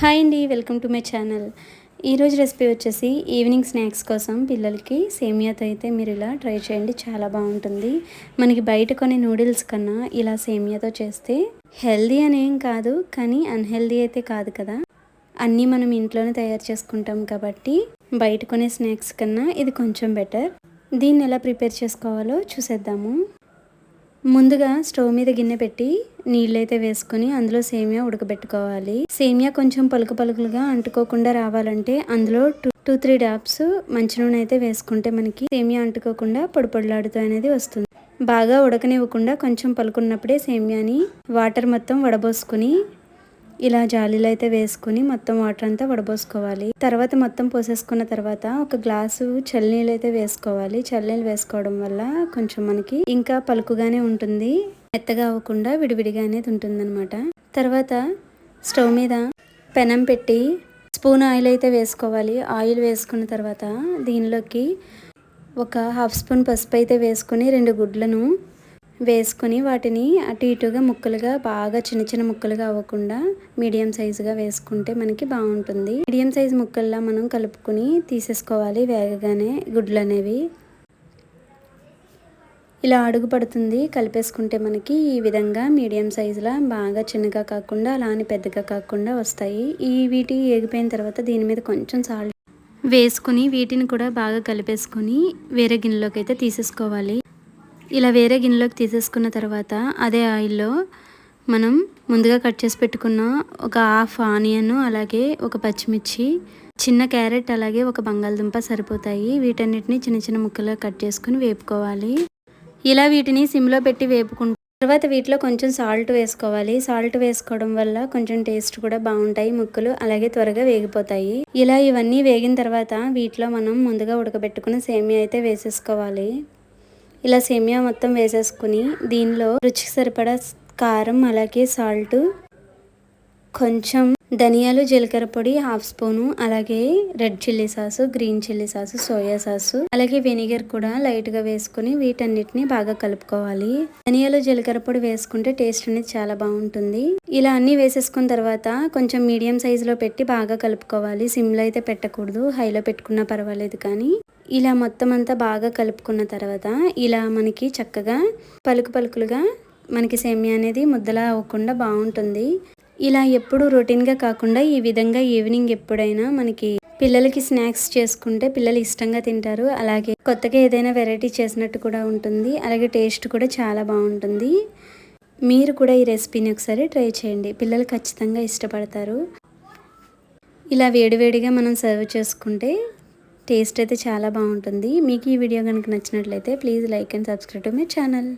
Hi అండి welcome to my channel. ఈరోజు recipe వచ్చేసి ఈవినింగ్ స్నాక్స్ కోసం పిల్లలకి సేమియాతో అయితే మీరు ఇలా ట్రై చేయండి చాలా బాగుంటుంది. మనకి బయట కొన్ని నూడిల్స్ కన్నా ఇలా సేమియాతో చేస్తే హెల్దీ అనేం కాదు కానీ అన్హెల్దీ అయితే కాదు కదా. అన్నీ మనం ఇంట్లోనే తయారు చేసుకుంటాం కాబట్టి బయట కొనే స్నాక్స్ కన్నా ఇది కొంచెం బెటర్. దీన్ని ఎలా ప్రిపేర్ చేసుకోవాలో చూసేద్దాము. ముందుగా స్టవ్ మీద గిన్నె పెట్టి నీళ్ళైతే వేసుకొని అందులో సేమియా ఉడకబెట్టుకోవాలి. సేమియా కొంచెం పలుకు పలుకులుగా అంటుకోకుండా రావాలంటే అందులో టూ టూ త్రీ డాప్స్ మంచి నూనె అయితే వేసుకుంటే మనకి సేమియా అంటుకోకుండా పొడి పొడిలాడుతూ అనేది వస్తుంది. బాగా ఉడకనివ్వకుండా కొంచెం పలుకున్నప్పుడే సేమియాని వాటర్ మొత్తం వడబోసుకొని ఇలా జాలీలు అయితే వేసుకుని మొత్తం వాటర్ అంతా వడబోసుకోవాలి. తర్వాత మొత్తం పోసేసుకున్న తర్వాత ఒక గ్లాసు చల్లనీళ్ళు అయితే వేసుకోవాలి. చల్లనీళ్ళు వేసుకోవడం వల్ల కొంచెం మనకి ఇంకా పలుకుగానే ఉంటుంది. మెత్తగా అవ్వకుండా విడివిడిగా అనేది ఉంటుందన్నమాట తర్వాత స్టవ్ మీద పెనం పెట్టి స్పూన్ ఆయిల్ అయితే వేసుకోవాలి. ఆయిల్ వేసుకున్న తర్వాత దీనిలోకి ఒక హాఫ్ స్పూన్ పసుపు అయితే వేసుకుని రెండు గుడ్లను వేసుకొని వాటిని అటు ఇటుగా ముక్కలుగా బాగా చిన్న చిన్న ముక్కలుగా అవ్వకుండా మీడియం సైజుగా వేసుకుంటే మనకి బాగుంటుంది. మీడియం సైజు ముక్కల్లా మనం కలుపుకొని తీసేసుకోవాలి వేగగానే గుడ్లు అనేవి ఇలా అడుగు పడుతుంది కలిపేసుకుంటే మనకి ఈ విధంగా మీడియం సైజులా బాగా చిన్నగా కాకుండా అలా అని పెద్దగా కాకుండా వస్తాయి. ఈ వీటి ఏగిపోయిన తర్వాత దీని మీద కొంచెం సాల్ట్ వేసుకుని వీటిని కూడా బాగా కలిపేసుకొని వేరే గిన్నెలోకి అయితే తీసేసుకోవాలి. ఇలా వేరే గిన్నెలోకి తీసేసుకున్న తర్వాత అదే ఆయిల్లో మనం ముందుగా కట్ చేసి పెట్టుకున్న ఒక హాఫ్ ఆనియన్ అలాగే ఒక పచ్చిమిర్చి చిన్న క్యారెట్ అలాగే ఒక బంగాళదుంప సరిపోతాయి. వీటన్నిటిని చిన్న చిన్న ముక్కలుగా కట్ చేసుకుని వేపుకోవాలి. ఇలా వీటిని సిమ్లో పెట్టి వేపుకుంటాం తర్వాత వీటిలో కొంచెం సాల్ట్ వేసుకోవాలి. సాల్ట్ వేసుకోవడం వల్ల కొంచెం టేస్ట్ కూడా బాగుంటాయి. ముక్కలు అలాగే త్వరగా వేగిపోతాయి. ఇలా ఇవన్నీ వేగిన తర్వాత వీటిలో మనం ముందుగా ఉడకబెట్టుకున్న సేమియా అయితే వేసేసుకోవాలి. ఇలా సేమియా మొత్తం వేసేసుకుని దీనిలో రుచికి సరిపడా కారం అలాగే సాల్ట్ కొంచెం ధనియాలు జీలకర్ర పొడి హాఫ్ స్పూను అలాగే red chilli sauce green chilli sauce soya sauce అలాగే వెనిగర్ కూడా లైట్గా వేసుకుని వీటన్నిటిని బాగా కలుపుకోవాలి. ధనియాలు జీలకర్ర పొడి వేసుకుంటే టేస్ట్ అనేది చాలా బాగుంటుంది. ఇలా అన్ని వేసేసుకున్న తర్వాత కొంచెం మీడియం సైజులో పెట్టి బాగా కలుపుకోవాలి. సిమ్లో అయితే పెట్టకూడదు. హైలో పెట్టుకున్నా పర్వాలేదు కానీ. ఇలా మొత్తం అంతా బాగా కలుపుకున్న తర్వాత ఇలా మనకి చక్కగా పలుకు పలుకులుగా మనకి సేమియా అనేది ముద్దలా అవ్వకుండా బాగుంటుంది. ఇలా ఎప్పుడు రొటీన్గా కాకుండా ఈ విధంగా ఈవినింగ్ ఎప్పుడైనా మనకి పిల్లలకి స్నాక్స్ చేసుకుంటే పిల్లలు ఇష్టంగా తింటారు. అలాగే కొత్తగా ఏదైనా వెరైటీ చేసినట్టు కూడా ఉంటుంది. అలాగే టేస్ట్ కూడా చాలా బాగుంటుంది. మీరు కూడా ఈ రెసిపీని ఒకసారి ట్రై చేయండి. పిల్లలు ఖచ్చితంగా ఇష్టపడతారు. ఇలా వేడివేడిగా మనం సర్వ్ చేసుకుంటే టేస్ట్ అయితే చాలా బాగుంటుంది. మీకు ఈ వీడియో కనుక నచ్చినట్లయితే please like and subscribe to my channel.